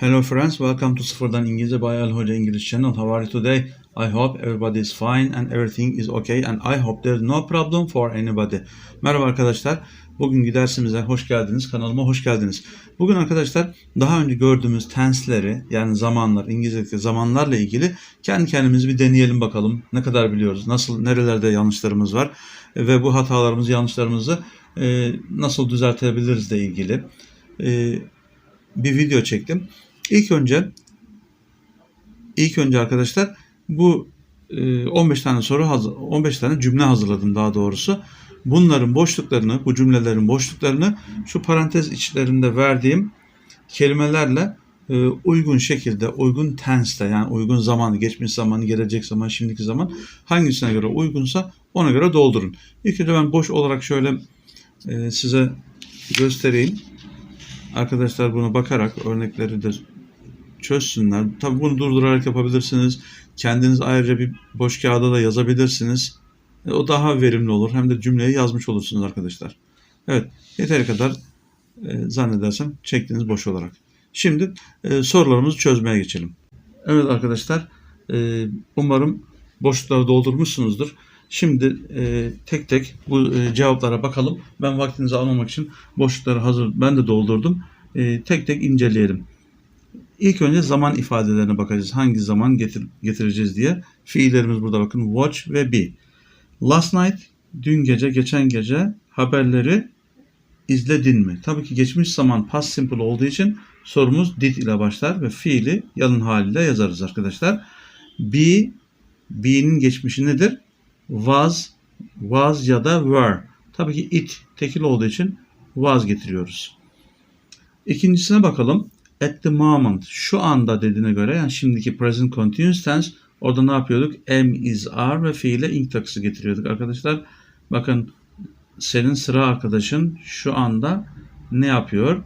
Hello friends, welcome to Sıfırdan İngilizce by Ali Hoca English Channel. How are you today? I hope everybody is fine and everything is okay and I hope there's no problem for anybody. Merhaba arkadaşlar. Bugün dersimize hoş geldiniz. Kanalıma hoş geldiniz. Bugün arkadaşlar daha önce gördüğümüz tense'leri yani zamanlar, İngilizce'deki zamanlarla ilgili kendi kendimizi bir deneyelim bakalım. Ne kadar biliyoruz, nasıl, nerelerde yanlışlarımız var ve bu hatalarımızı, yanlışlarımızı e, nasıl düzeltebiliriz de ilgili e, bir video çektim. İlk önce ilk önce arkadaşlar bu e, 15 tane soru hazır, 15 tane cümle hazırladım daha doğrusu. Bunların boşluklarını, bu cümlelerin boşluklarını şu parantez içlerinde verdiğim kelimelerle e, uygun şekilde, uygun tense'te yani uygun zamanı, geçmiş zamanı, gelecek zaman, şimdiki zaman hangisine göre uygunsa ona göre doldurun. İlk önce ben boş olarak şöyle e, size göstereyim. Arkadaşlar buna bakarak örnekleri de çözsünler. Tabi bunu durdurarak yapabilirsiniz. Kendiniz ayrıca bir boş kağıda da yazabilirsiniz. E, O daha verimli olur. Hem de cümleyi yazmış olursunuz arkadaşlar. Evet. Yeteri kadar e, zannedersem çektiniz boş olarak. Şimdi e, sorularımızı çözmeye geçelim. Evet arkadaşlar. e, umarım boşlukları doldurmuşsunuzdur. Şimdi e, tek tek bu e, cevaplara bakalım. Ben vaktinizi almamak için boşlukları hazır ben de doldurdum. E, tek tek inceleyelim. İlk önce zaman ifadelerine bakacağız. Hangi zaman getir, getireceğiz diye. Fiillerimiz burada bakın. Watch ve be. Last night, dün gece, geçen gece haberleri izledin mi? Tabii ki geçmiş zaman past simple olduğu için sorumuz did ile başlar ve fiili yalın haliyle yazarız arkadaşlar. Be, be'nin geçmişi nedir? Was, was ya da were. Tabii ki it tekil olduğu için was getiriyoruz. İkincisine bakalım. At the moment, şu anda dediğine göre yani şimdiki present continuous tense orada ne yapıyorduk? Am, is, are ve fiile ing takısı getiriyorduk arkadaşlar. Bakın senin sıra arkadaşın şu anda ne yapıyor?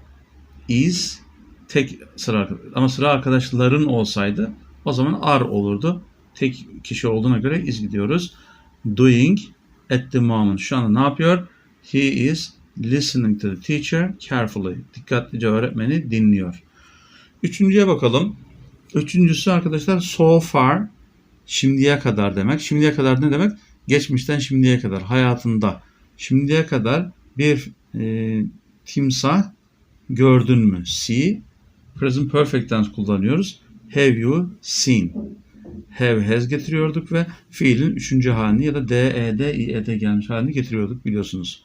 Is tek sıra. Ama sıra arkadaşların olsaydı o zaman are olurdu. Tek kişi olduğuna göre is gidiyoruz. Doing at the moment. Şu anda ne yapıyor? He is listening to the teacher carefully. Dikkatlice öğretmeni dinliyor. Üçüncüye bakalım. Üçüncüsü arkadaşlar so far şimdiye kadar demek. Şimdiye kadar ne demek? Geçmişten şimdiye kadar hayatında. Şimdiye kadar bir e, timsah gördün mü? See. Present perfect tense kullanıyoruz. Have you seen? Have has getiriyorduk ve fiilin üçüncü halini ya da DED, IED gelmiş halini getiriyorduk biliyorsunuz.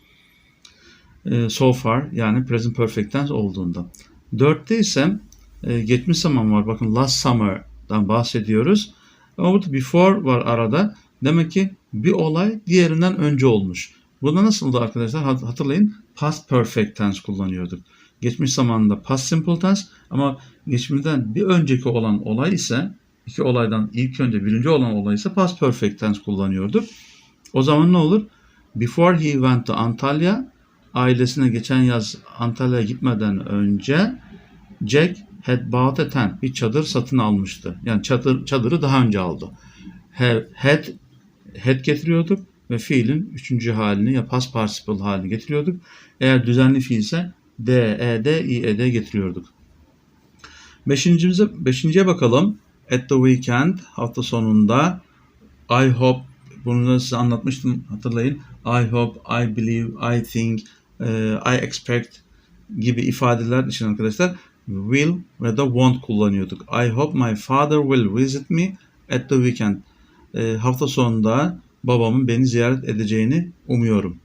E, so far yani present perfect tense olduğunda. Dörtte ise e, geçmiş zaman var. Bakın last summer'dan bahsediyoruz. Ama burada before var arada. Demek ki bir olay diğerinden önce olmuş. Burada nasıldı arkadaşlar? Hat- Hatırlayın. Past perfect tense kullanıyorduk. Geçmiş zamanında past simple tense ama geçmişten bir önceki olan olay ise iki olaydan ilk önce birinci olan olay ise past perfect tense kullanıyorduk. O zaman ne olur? Before he went to Antalya ailesine geçen yaz Antalya'ya gitmeden önce Jack tent. Bir çadır satın almıştı. Yani çadır, çadırı daha önce aldı. Had, had getiriyorduk ve fiilin üçüncü halini ya past participle halini getiriyorduk. Eğer düzenli fiilse D, E, D, I, E, D getiriyorduk. Beşincimize, beşinciye bakalım. At the weekend, hafta sonunda. I hope, bunu da size anlatmıştım hatırlayın. I hope, I believe, I think, e, I expect gibi ifadeler için arkadaşlar will ve da won't kullanıyorduk. I hope my father will visit me at the weekend. E, hafta sonunda babamın beni ziyaret edeceğini umuyorum.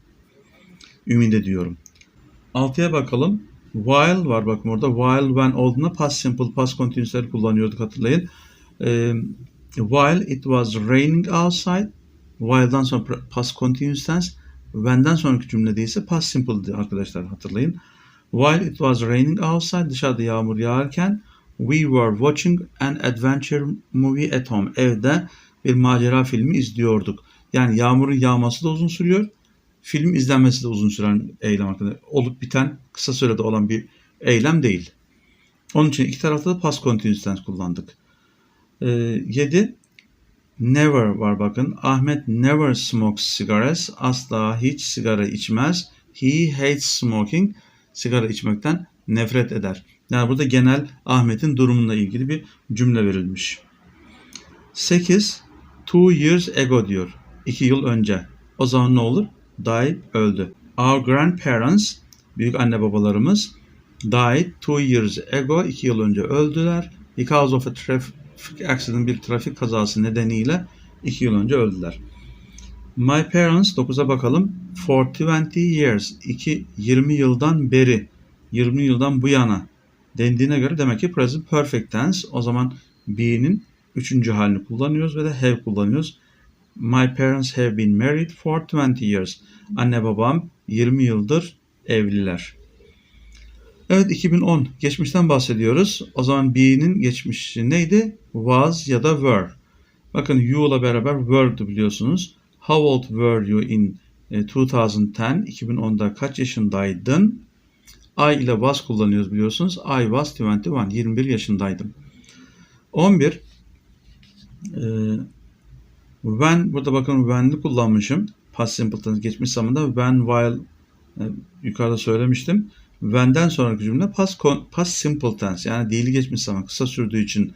Ümit ediyorum. Altıya bakalım. While var bakın orada. While when olduğunda past simple, past continuous'leri kullanıyorduk hatırlayın. E, while it was raining outside. While'dan sonra past continuous tense. When'den sonraki cümlede ise past simple'di arkadaşlar hatırlayın. While it was raining outside, dışarıda yağmur yağarken, we were watching an adventure movie at home. Evde bir macera filmi izliyorduk. Yani yağmurun yağması da uzun sürüyor. Film izlenmesi de uzun süren eylem arkadaşlar. Olup biten, kısa sürede olan bir eylem değil. Onun için iki tarafta da past continuous tense kullandık. 7. Ee, never var bakın. Ahmet never smokes cigarettes. Asla hiç sigara içmez. He hates smoking sigara içmekten nefret eder. Yani burada genel Ahmet'in durumunla ilgili bir cümle verilmiş. 8. Two years ago diyor. 2 yıl önce. O zaman ne olur? Died, öldü. Our grandparents, büyük anne babalarımız died two years ago, 2 yıl önce öldüler. Because of a traffic accident, bir trafik kazası nedeniyle 2 yıl önce öldüler. My parents, 9'a bakalım. For 20 years, 2, 20 yıldan beri, 20 yıldan bu yana dendiğine göre demek ki present perfect tense. O zaman be'nin üçüncü halini kullanıyoruz ve de have kullanıyoruz. My parents have been married for 20 years. Anne babam 20 yıldır evliler. Evet 2010 geçmişten bahsediyoruz. O zaman be'nin geçmişi neydi? Was ya da were. Bakın you ile beraber were'du biliyorsunuz. How old were you in e, 2010? 2010'da kaç yaşındaydın? I ile was kullanıyoruz biliyorsunuz. I was 21. 21 yaşındaydım. 11 e, when burada bakın when'li kullanmışım. Past simple tense geçmiş zamanda when while e, yukarıda söylemiştim. When'den sonraki cümle past, past simple tense yani değil geçmiş zaman kısa sürdüğü için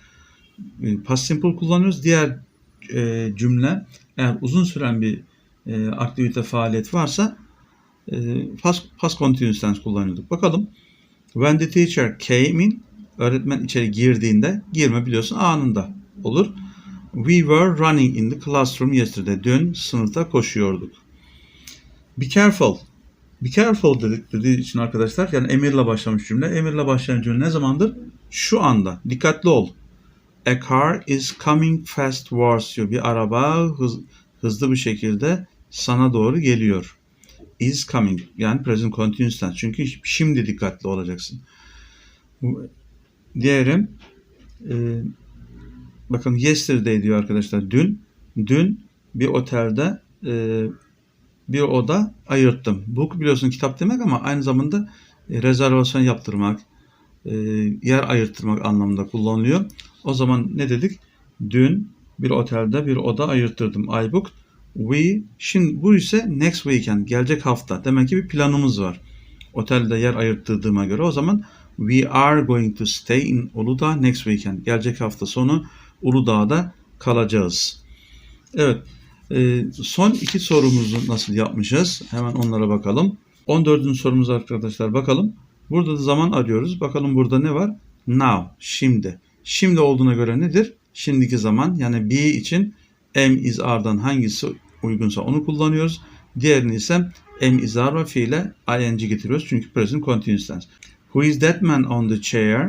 e, past simple kullanıyoruz. Diğer e, cümle eğer uzun süren bir e, aktivite faaliyet varsa e, past, past continuous tense kullanıyorduk. Bakalım. When the teacher came in öğretmen içeri girdiğinde girme biliyorsun anında olur. We were running in the classroom yesterday. Dün sınıfta koşuyorduk. Be careful. Be careful dedik dediği için arkadaşlar yani emirle başlamış cümle. Emirle başlayan cümle ne zamandır? Şu anda. Dikkatli ol. A car is coming fast towards you. Bir araba hız, hızlı bir şekilde sana doğru geliyor. Is coming. Yani present continuous tense. Çünkü şimdi dikkatli olacaksın. Diğerim e, bakın yesterday diyor arkadaşlar. Dün dün bir otelde e, bir oda ayırttım. Book biliyorsun kitap demek ama aynı zamanda e, rezervasyon yaptırmak, e, yer ayırttırmak anlamında kullanılıyor. O zaman ne dedik? Dün bir otelde bir oda ayırttırdım. I booked. We, şimdi bu ise next weekend, gelecek hafta. Demek ki bir planımız var. Otelde yer ayırttırdığıma göre o zaman we are going to stay in Uludağ next weekend. Gelecek hafta sonu Uludağ'da kalacağız. Evet. E, son iki sorumuzu nasıl yapmışız? Hemen onlara bakalım. 14. sorumuz arkadaşlar bakalım. Burada da zaman arıyoruz. Bakalım burada ne var? Now, şimdi. Şimdi olduğuna göre nedir? Şimdiki zaman yani be için am is are'dan hangisi uygunsa onu kullanıyoruz. Diğerini ise am is are ve fiile ing getiriyoruz. Çünkü present continuous tense. Who is that man on the chair?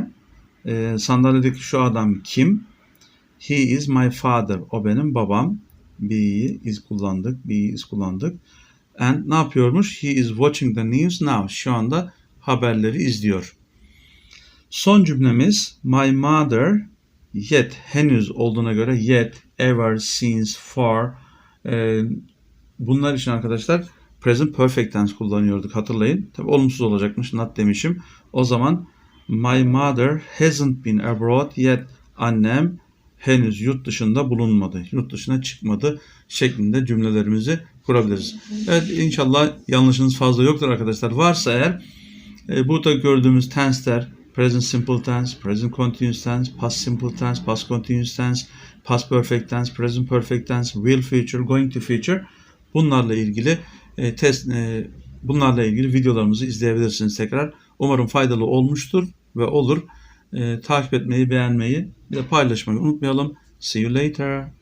Ee, sandalyedeki şu adam kim? He is my father. O benim babam. Be'yi is kullandık. Be'yi is kullandık. And ne yapıyormuş? He is watching the news now. Şu anda haberleri izliyor. Son cümlemiz my mother yet henüz olduğuna göre yet ever since for e, bunlar için arkadaşlar present perfect tense kullanıyorduk hatırlayın. Tabi olumsuz olacakmış not demişim. O zaman my mother hasn't been abroad yet annem henüz yurt dışında bulunmadı. Yurt dışına çıkmadı şeklinde cümlelerimizi kurabiliriz. Evet inşallah yanlışınız fazla yoktur arkadaşlar. Varsa eğer e, burada gördüğümüz tense'ler present simple tense, present continuous tense, past simple tense, past continuous tense, past perfect tense, present perfect tense, will future, going to future bunlarla ilgili e, test e, bunlarla ilgili videolarımızı izleyebilirsiniz tekrar. Umarım faydalı olmuştur ve olur. E, takip etmeyi, beğenmeyi, bir de paylaşmayı unutmayalım. See you later.